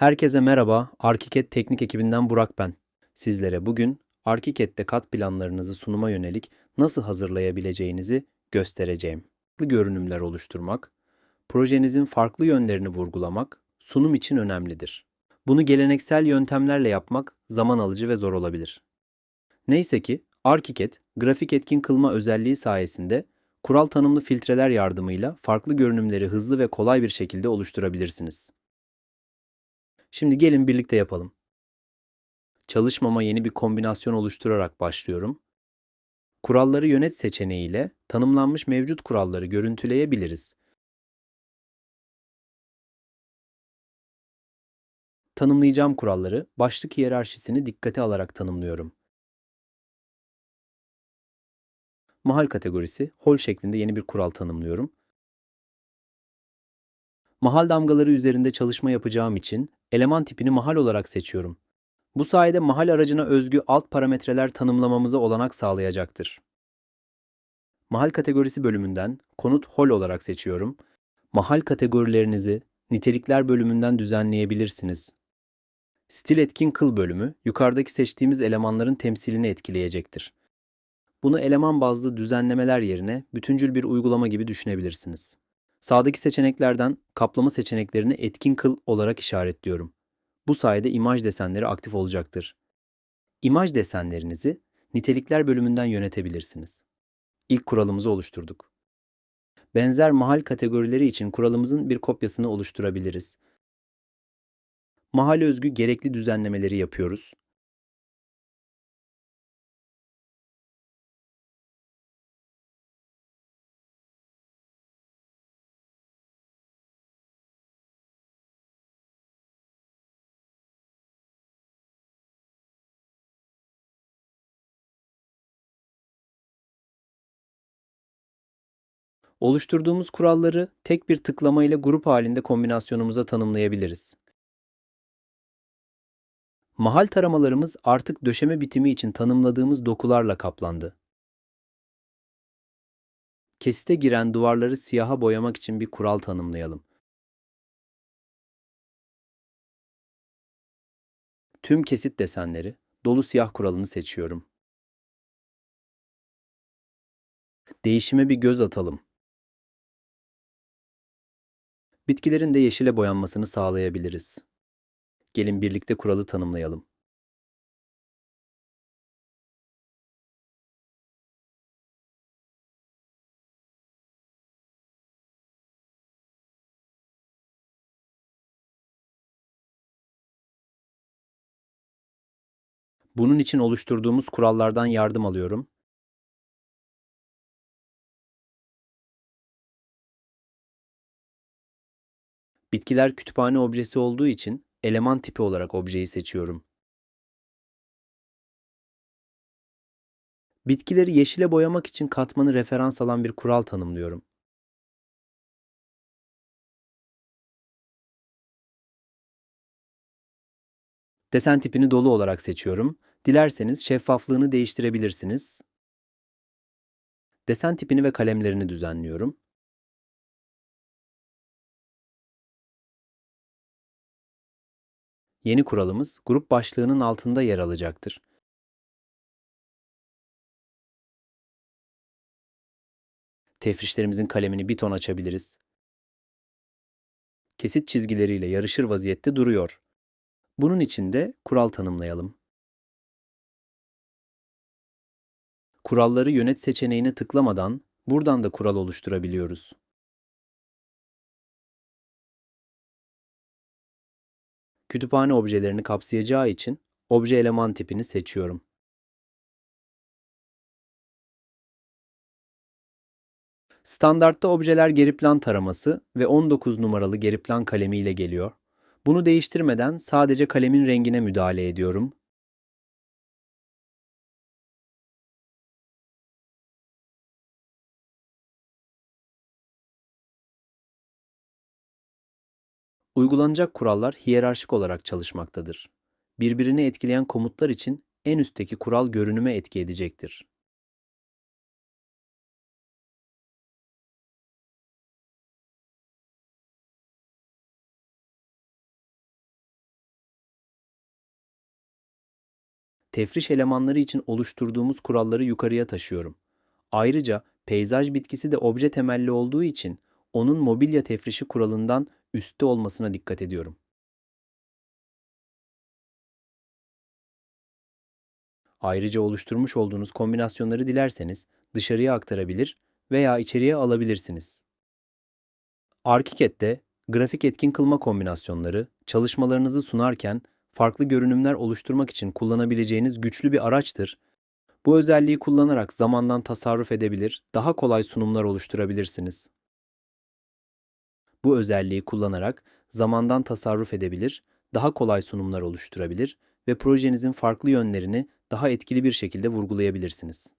Herkese merhaba. ArchiCAD teknik ekibinden Burak ben. Sizlere bugün ArchiCAD'de kat planlarınızı sunuma yönelik nasıl hazırlayabileceğinizi göstereceğim. Farklı görünümler oluşturmak, projenizin farklı yönlerini vurgulamak sunum için önemlidir. Bunu geleneksel yöntemlerle yapmak zaman alıcı ve zor olabilir. Neyse ki ArchiCAD, grafik etkin kılma özelliği sayesinde kural tanımlı filtreler yardımıyla farklı görünümleri hızlı ve kolay bir şekilde oluşturabilirsiniz. Şimdi gelin birlikte yapalım. Çalışmama yeni bir kombinasyon oluşturarak başlıyorum. Kuralları yönet seçeneğiyle tanımlanmış mevcut kuralları görüntüleyebiliriz. Tanımlayacağım kuralları başlık hiyerarşisini dikkate alarak tanımlıyorum. Mahal kategorisi, hol şeklinde yeni bir kural tanımlıyorum. Mahal damgaları üzerinde çalışma yapacağım için eleman tipini mahal olarak seçiyorum. Bu sayede mahal aracına özgü alt parametreler tanımlamamıza olanak sağlayacaktır. Mahal kategorisi bölümünden konut hol olarak seçiyorum. Mahal kategorilerinizi nitelikler bölümünden düzenleyebilirsiniz. Stil etkin kıl bölümü yukarıdaki seçtiğimiz elemanların temsilini etkileyecektir. Bunu eleman bazlı düzenlemeler yerine bütüncül bir uygulama gibi düşünebilirsiniz. Sağdaki seçeneklerden kaplama seçeneklerini etkin kıl olarak işaretliyorum. Bu sayede imaj desenleri aktif olacaktır. İmaj desenlerinizi nitelikler bölümünden yönetebilirsiniz. İlk kuralımızı oluşturduk. Benzer mahal kategorileri için kuralımızın bir kopyasını oluşturabiliriz. Mahal özgü gerekli düzenlemeleri yapıyoruz. Oluşturduğumuz kuralları tek bir tıklama ile grup halinde kombinasyonumuza tanımlayabiliriz. Mahal taramalarımız artık döşeme bitimi için tanımladığımız dokularla kaplandı. Kesite giren duvarları siyaha boyamak için bir kural tanımlayalım. Tüm kesit desenleri dolu siyah kuralını seçiyorum. Değişime bir göz atalım. Bitkilerin de yeşile boyanmasını sağlayabiliriz. Gelin birlikte kuralı tanımlayalım. Bunun için oluşturduğumuz kurallardan yardım alıyorum. Bitkiler kütüphane objesi olduğu için eleman tipi olarak objeyi seçiyorum. Bitkileri yeşile boyamak için katmanı referans alan bir kural tanımlıyorum. Desen tipini dolu olarak seçiyorum. Dilerseniz şeffaflığını değiştirebilirsiniz. Desen tipini ve kalemlerini düzenliyorum. Yeni kuralımız grup başlığının altında yer alacaktır. Tefrişlerimizin kalemini bir ton açabiliriz. Kesit çizgileriyle yarışır vaziyette duruyor. Bunun için de kural tanımlayalım. Kuralları yönet seçeneğine tıklamadan buradan da kural oluşturabiliyoruz. Kütüphane objelerini kapsayacağı için obje eleman tipini seçiyorum. Standartta objeler geri plan taraması ve 19 numaralı geri plan kalemi ile geliyor. Bunu değiştirmeden sadece kalemin rengine müdahale ediyorum. Uygulanacak kurallar hiyerarşik olarak çalışmaktadır. Birbirini etkileyen komutlar için en üstteki kural görünüme etki edecektir. Tefriş elemanları için oluşturduğumuz kuralları yukarıya taşıyorum. Ayrıca peyzaj bitkisi de obje temelli olduğu için onun mobilya tefrişi kuralından üstte olmasına dikkat ediyorum. Ayrıca oluşturmuş olduğunuz kombinasyonları dilerseniz dışarıya aktarabilir veya içeriye alabilirsiniz. ArchiCAD'de grafik etkin kılma kombinasyonları çalışmalarınızı sunarken farklı görünümler oluşturmak için kullanabileceğiniz güçlü bir araçtır. Bu özelliği kullanarak zamandan tasarruf edebilir, daha kolay sunumlar oluşturabilirsiniz. Bu özelliği kullanarak zamandan tasarruf edebilir, daha kolay sunumlar oluşturabilir ve projenizin farklı yönlerini daha etkili bir şekilde vurgulayabilirsiniz.